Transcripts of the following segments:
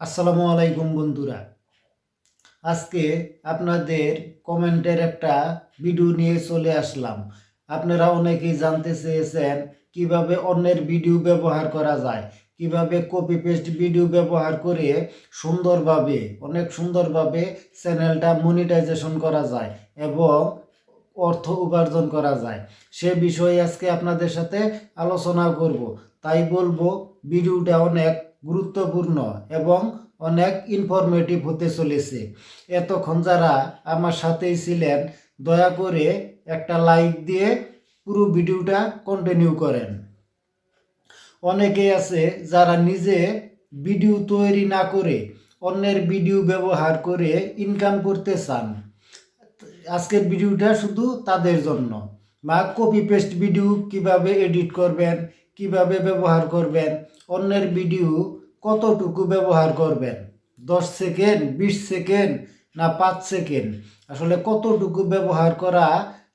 আসসালামু আলাইকুম বন্ধুরা। আজকে আপনাদের কমেন্টের একটা ভিডিও নিয়ে চলে আসলাম। আপনারা অনেকেই জানতে চেয়েছেন কীভাবে অন্যের ভিডিও ব্যবহার করা যায়, কীভাবে কপি পেস্ট ভিডিও ব্যবহার করে সুন্দরভাবে, অনেক সুন্দরভাবে চ্যানেলটা মনিটাইজেশন করা যায় এবং অর্থ উপার্জন করা যায়। সে বিষয়ে আজকে আপনাদের সাথে আলোচনা করব। তাই বলব, ভিডিওটা অনেক গুরুত্বপূর্ণ এবং অনেক ইনফরমেটিভ হতে চলেছে। এতক্ষণ যারা আমার সাথেই ছিলেন, দয়া করে একটা লাইক দিয়ে পুরো ভিডিওটা কন্টিনিউ করেন। অনেকেই আছে যারা নিজে ভিডিও তৈরি না করে, অন্যের ভিডিও ব্যবহার করে ইনকাম করতে চান। আজকের ভিডিওটা শুধু তাদের জন্য। বা কপি পেস্ট ভিডিও কীভাবে এডিট করবেন কীভাবে ব্যবহার করবেন? অন্যের ভিডিও কতটুকু ব্যবহার করবেন? দশ সেকেন্ড, বিশ সেকেন্ড না পাঁচ সেকেন্ড? আসলে কতটুকু ব্যবহার করা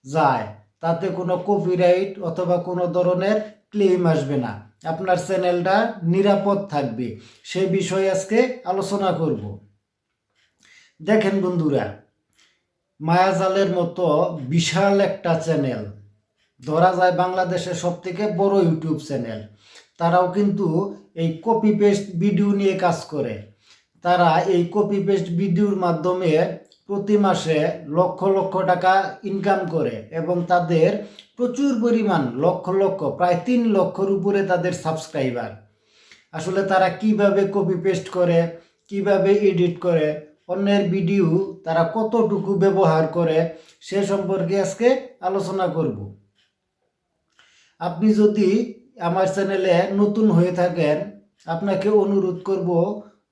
যায়? তাতে কোনো কপিরাইট অথবা কোনো ধরনের ক্লেম আসবে না। আপনার চ্যানেলটা নিরাপদ থাকবে। সেই বিষয়ে আজকে আলোচনা করব। দেখেন বন্ধুরা, মায়াজালের মতো বিশাল একটা চ্যানেল। ধরা যায় বাংলাদেশের সব থেকে বড় ইউটিউব চ্যানেল। তারাও কিন্তু এই কপি পেস্ট ভিডিও নিয়ে কাজ করে। তারা এই কপি পেস্ট ভিডিওর মাধ্যমে প্রতি মাসে লক্ষ লক্ষ টাকা ইনকাম করে এবং তাদের প্রচুর পরিমাণ, লক্ষ লক্ষ, প্রায় তিন লক্ষর উপরে তাদের সাবস্ক্রাইবার আসলে তারা কীভাবে কপি পেস্ট করে, কীভাবে এডিট করে, অন্যের ভিডিও তারা কতটুকু ব্যবহার করে, সে সম্পর্কে আজকে আলোচনা করব। আপনি যদি আমার চ্যানেলে নতুন হয়ে থাকেন, আপনাকে অনুরোধ করব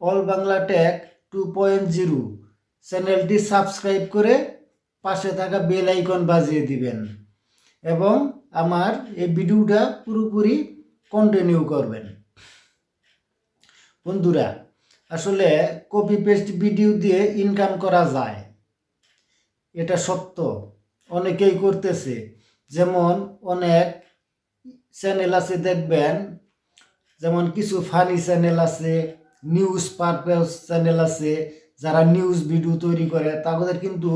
all Bangla tech two point zero. চ্যানেলটি সাবস্ক্রাইব করে পাশে থাকা বেল আইকন বাজিয়ে দিবেন এবং আমার এই ভিডিওটা পুরোপুরি কন্টিনিউ করবেন। বন্ধুরা, আসলে কপি পেস্ট ভিডিও দিয়ে ইনকাম করা যায়। এটা সত্য। অনেকেই করতেছে। যেমন অনেক চ্যানেল আছে দেখবেন, যেমন কিছু ফানি চ্যানেল আছে নিউজ পারপাস চ্যানেল আছে, যারা নিউজ ভিডিও তৈরি করে, তাদের কিন্তু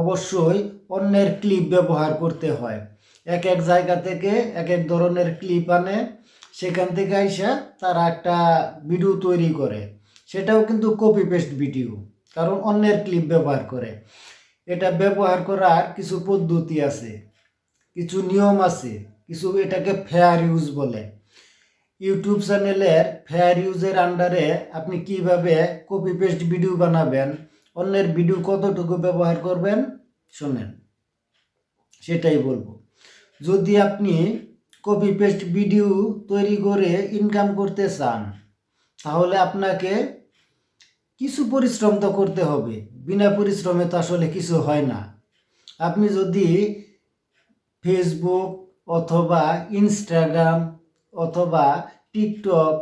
অবশ্যই অন্যের ক্লিপ ব্যবহার করতে হয়। এক এক জায়গা থেকে এক এক ধরনের ক্লিপ আনে, সেখান থেকে আইসা তারা একটা ভিডিও তৈরি করে। সেটাও কিন্তু কপি পেস্ট ভিডিও কারণ অন্যের ক্লিপ ব্যবহার করে। এটা ব্যবহার করার কিছু পদ্ধতি আছে, কিছু নিয়ম আছে। কিছু এটাকে ফেয়ার ইউজ বলে। ইউটিউব চ্যানেলের ফেয়ার ইউজের আন্ডারে আপনি কীভাবে কপি পেস্ট ভিডিও বানাবেন, অন্যের ভিডিও কতটুকু ব্যবহার করবেন, শোনেন, সেটাই বলব। যদি আপনি কপি পেস্ট ভিডিও তৈরি করে ইনকাম করতে চান, তাহলে আপনাকে কিছু পরিশ্রম তো করতে হবে, বিনা পরিশ্রমে তো আসলে কিছু হয় না। আপনি যদি ফেসবুক অথবা ইনস্টাগ্রাম অথবা টিকটক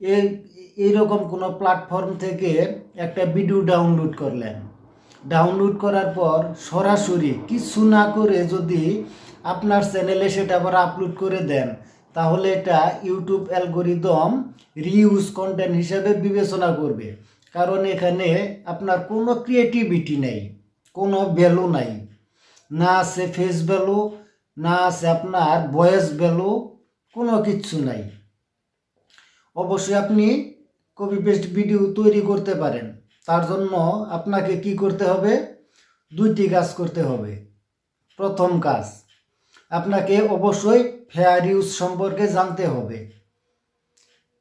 এই এইরকম কোনো প্ল্যাটফর্ম থেকে একটা ভিডিও ডাউনলোড করলেন। ডাউনলোড করার পর সরাসরি কিছু না করে যদি আপনার চ্যানেলে সেটা আবার আপলোড করে দেন, তাহলে এটা ইউটিউব অ্যালগোরিদম রিউজ কন্টেন্ট হিসাবে বিবেচনা করবে। কারণ এখানে আপনার কোনো ক্রিয়েটিভিটি নেই, কোনো ভ্যালু নাই। না আছে ফেস ভ্যালু না আছে আপনার ভয়েস ভ্যালু কোনো কিচ্ছু নাই। অবশ্যই আপনি কপি পেস্ট ভিডিও তৈরি করতে পারেন। তার জন্য আপনাকে কি করতে হবে? দুইটি কাজ করতে হবে। প্রথম কাজ, আপনাকে অবশ্যই ফেয়ার ইউজ সম্পর্কে জানতে হবে।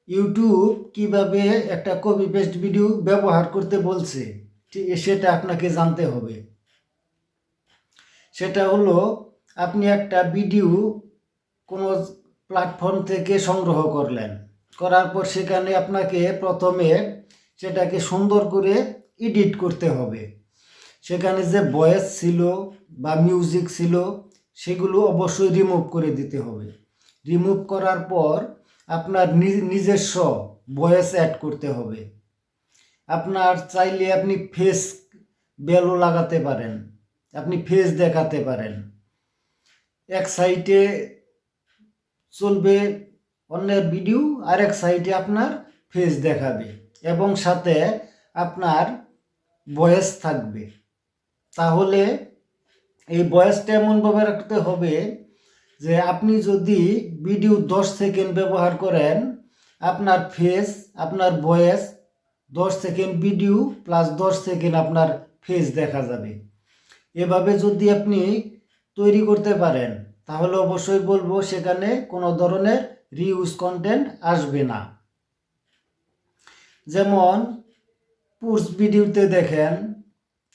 ইউটিউব কীভাবে একটা কপি পেস্ট ভিডিও ব্যবহার করতে বলছে সেটা আপনাকে জানতে হবে। সেটা হলো আপনি একটা ভিডিও কোনো প্ল্যাটফর্ম থেকে সংগ্রহ করলেন। করার পর সেখানে আপনাকে প্রথমে সেটাকে সুন্দর করে এডিট করতে হবে। সেখানে যে ভয়েস ছিল বা মিউজিক ছিল, সেগুলো অবশ্যই রিমুভ করে দিতে হবে। রিমুভ করার পর আপনার নিজস্ব ভয়েস অ্যাড করতে হবে। আপনার চাইলে আপনি ফেস বেলও লাগাতে পারেন। আপনি ফেস দেখাতে পারেন। এক সাইডে চলবে অন্যের ভিডিও আর এক সাইডে আপনার ফেস দেখাবে এবং সাথে আপনার বয়স থাকবে। তাহলে এই বয়সটা এমনভাবে রাখতে হবে যে আপনি যদি ভিডিও দশ সেকেন্ড ব্যবহার করেন, আপনার ফেস আপনার ভয়েস দশ সেকেন্ড ভিডিও প্লাস দশ সেকেন্ড আপনার ফেস দেখা যাবে। এভাবে যদি আপনি তৈরি করতে পারেন, তাহলে অবশ্যই বলব সেখানে কোনো ধরনের রিউজ কন্টেন্ট আসবে না। যেমন পুরস ভিডিওতে দেখেন,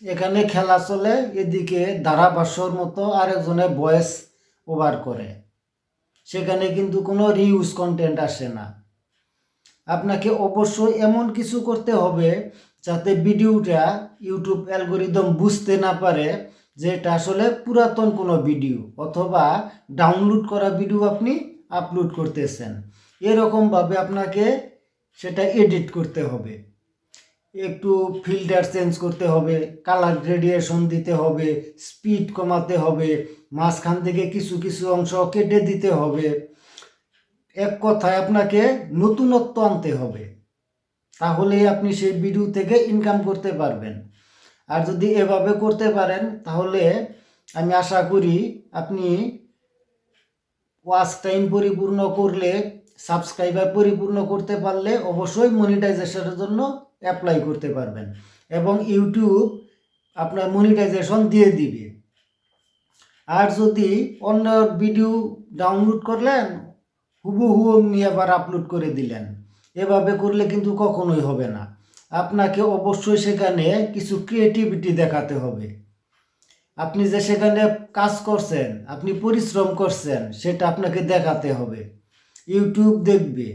এখানে খেলা চলে, এদিকে ধারাভাষ্যর মতো আরেকজনে ভয়েস ওভার করে। সেখানে কিন্তু কোনো রিউজ কন্টেন্ট আসে না। আপনাকে অবশ্যই এমন কিছু করতে হবে, যাতে ভিডিওটা ইউটিউব অ্যালগোরিদম বুঝতে না পারে যে এটা আসলে পুরাতন কোনো ভিডিও অথবা ডাউনলোড করা ভিডিও আপনি আপলোড করতেছেন। এরকমভাবে আপনাকে সেটা এডিট করতে হবে। একটু ফিল্টার চেঞ্জ করতে হবে কালার গ্রেডিয়েশন দিতে হবে স্পিড কমাতে হবে, মাঝখান থেকে কিছু কিছু অংশ কেটে দিতে হবে। এক কথায় আপনাকে নতুনত্ব আনতে হবে। তাহলেই আপনি সেই ভিডিও থেকে ইনকাম করতে পারবেন। আর যদি এভাবে করতে পারেন, তাহলে আমি আশা করি আপনি ওয়াচ টাইম পরিপূর্ণ করলে, সাবস্ক্রাইবার পরিপূর্ণ করতে পারলে অবশ্যই মনিটাইজেশনের জন্য অ্যাপ্লাই করতে পারবেন এবং ইউটিউব আপনার মনিটাইজেশন দিয়ে দিবে। আর যদি অন্য ভিডিও ডাউনলোড করলেন, হুবহু অমনি আবার আপলোড করে দিলেন। এভাবে করলে কিন্তু কখনোই হবে না। আপনাকে অবশ্যই সেখানে কিছু ক্রিয়েটিভিটি দেখাতে হবে। আপনি যে সেখানে কাজ করছেন, আপনি পরিশ্রম করছেন, সেটা আপনাকে দেখাতে হবে। ইউটিউব দেখবে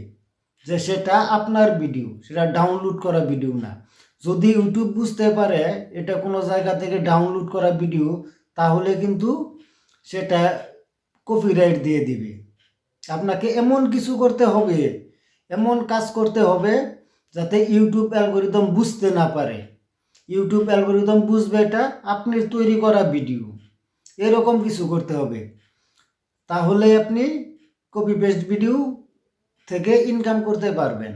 যে সেটা আপনার ভিডিও সেটা ডাউনলোড করা ভিডিও না। যদি ইউটিউব বুঝতে পারে এটা কোনো জায়গা থেকে ডাউনলোড করা ভিডিও তাহলে কিন্তু সেটা কপিরাইট দিয়ে দিবে। আপনাকে এমন কিছু করতে হবে, এমন কাজ করতে হবে যাতে ইউটিউব অ্যালগোরিদম বুঝতে না পারে। ইউটিউব অ্যালগোরিদম বুঝবে এটা, আপনি তৈরি করা ভিডিও এরকম কিছু করতে হবে। তাহলে আপনি কপি পেস্ট ভিডিও থেকে ইনকাম করতে পারবেন।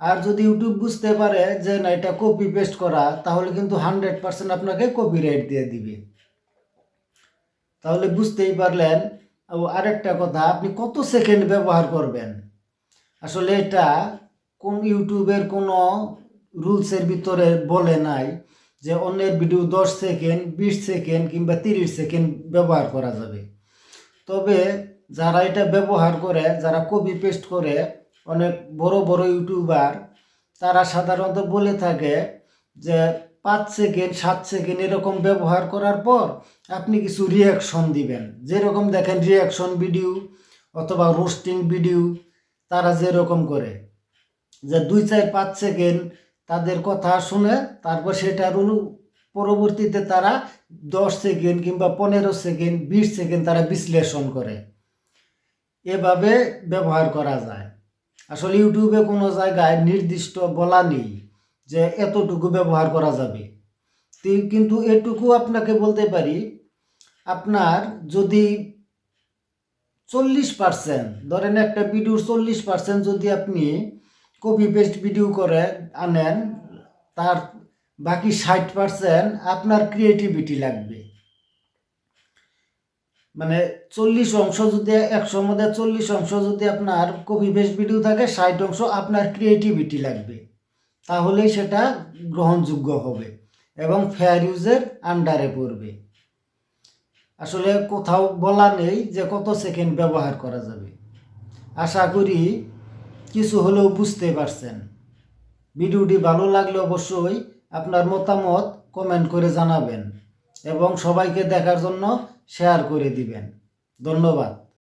আর যদি ইউটিউব বুঝতে পারে যে না, এটা কপি পেস্ট করা, তাহলে কিন্তু হান্ড্রেড পার্সেন্ট আপনাকে কপি কপিরাইট দিয়ে দিবে। তাহলে বুঝতেই পারলেন। আরেকটা কথা, আপনি কত সেকেন্ড ব্যবহার করবেন? আসলে এটা কোন ইউটিউবের কোনো রুলসের ভিতরে বলে নাই যে অন্যের ভিডিও দশ সেকেন্ড, বিশ সেকেন্ড কিংবা তিরিশ সেকেন্ড ব্যবহার করা যাবে। তবে যারা এটা ব্যবহার করে, যারা কপি পেস্ট করে, অনেক বড় বড় ইউটিউবার, তারা সাধারণত বলে থাকে যে পাঁচ সেকেন্ড, সাত সেকেন্ড এরকম ব্যবহার করার পর আপনি কিছু রিয়াকশন দিবেন। যেরকম দেখেন রিয়াকশন ভিডিও অথবা রোস্টিং ভিডিও তারা যেরকম করে। যে দুই চার পাঁচ সেকেন্ড তাদের কথা শুনে তারপর সেটার অনু- পরবর্তীতে তারা দশ সেকেন্ড কিংবা পনেরো সেকেন্ড বিশ সেকেন্ড তারা বিশ্লেষণ করে। এভাবে ব্যবহার করা যায়। আসলে ইউটিউবে কোনো জায়গায় নির্দিষ্ট বলা নেই যে এতটুকু ব্যবহার করা যাবে। কিন্তু এটুকু আপনাকে বলতে পারি, আপনার যদি চল্লিশ পার্সেন্ট ধরেন একটা ভিডিওর চল্লিশ পার্সেন্ট যদি আপনি কপি পেস্ট ভিডিও করে, আনেন, তার বাকি ষাট পার্সেন্ট আপনার ক্রিয়েটিভিটি লাগবে। মানে চল্লিশ অংশ যদি, একশোর মধ্যে চল্লিশ অংশ যদি আপনার কপি পেস্ট ভিডিও থাকে, ষাট অংশ আপনার ক্রিয়েটিভিটি লাগবে। তাহলেই সেটা গ্রহণযোগ্য হবে এবং ফেয়ার ইউজের আন্ডারে পড়বে। আসলে কোথাও বলা নেই যে কত সেকেন্ড ব্যবহার করা যাবে। আশা করি কিছু হলেও বুঝতে পারছেন। ভিডিওটি ভালো লাগলে অবশ্যই আপনার মতামত কমেন্ট করে জানাবেন এবং সবাইকে দেখার জন্য শেয়ার করে দিবেন। ধন্যবাদ।